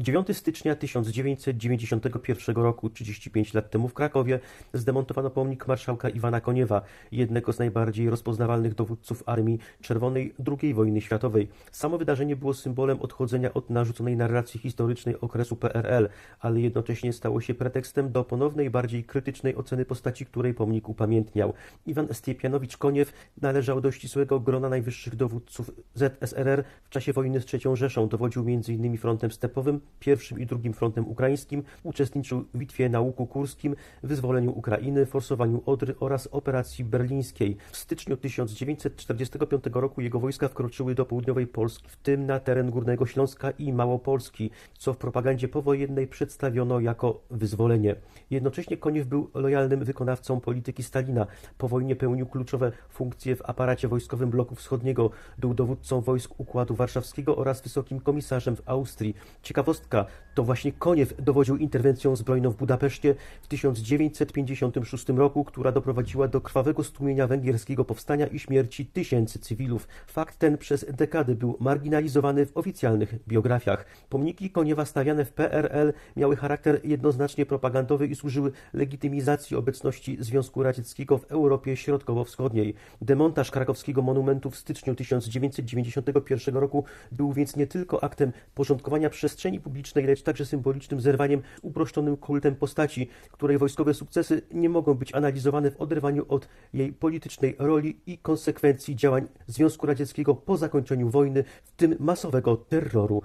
9 stycznia 1991 roku, 35 lat temu w Krakowie, zdemontowano pomnik marszałka Iwana Koniewa, jednego z najbardziej rozpoznawalnych dowódców Armii Czerwonej II wojny światowej. Samo wydarzenie było symbolem odchodzenia od narzuconej narracji historycznej okresu PRL, ale jednocześnie stało się pretekstem do ponownej, bardziej krytycznej oceny postaci, której pomnik upamiętniał. Iwan Stiepianowicz Koniew należał do ścisłego grona najwyższych dowódców ZSRR w czasie wojny z III Rzeszą. Dowodził m.in. frontem stepowym, pierwszym i drugim frontem ukraińskim, uczestniczył w bitwie na Łuku Kurskim, wyzwoleniu Ukrainy, forsowaniu Odry oraz operacji berlińskiej. W styczniu 1945 roku jego wojska wkroczyły do południowej Polski, w tym na teren Górnego Śląska i Małopolski, co w propagandzie powojennej przedstawiono jako wyzwolenie. Jednocześnie Koniew był lojalnym wykonawcą polityki Stalina. Po wojnie pełnił kluczowe funkcje w aparacie wojskowym bloku wschodniego. Był dowódcą wojsk Układu Warszawskiego oraz wysokim komisarzem w Austrii. Ciekawostka, to właśnie Koniew dowodził interwencją zbrojną w Budapeszcie w 1956 roku, która doprowadziła do krwawego stłumienia węgierskiego powstania i śmierci tysięcy cywilów. Fakt ten przez dekady był marginalizowany w oficjalnych biografiach. Pomniki Koniewa stawiane w PRL miały charakter jednoznacznie propagandowy i służyły legitymizacji obecności Związku Radzieckiego w Europie Środkowo-Wschodniej. Demontaż krakowskiego monumentu w styczniu 1991 roku był więc nie tylko aktem porządkowania przestrzeni publicznej, lecz także symbolicznym zerwaniem uproszczonym kultem postaci, której wojskowe sukcesy nie mogą być analizowane w oderwaniu od jej politycznej roli i konsekwencji działań Związku Radzieckiego po zakończeniu wojny, w tym masowego terroru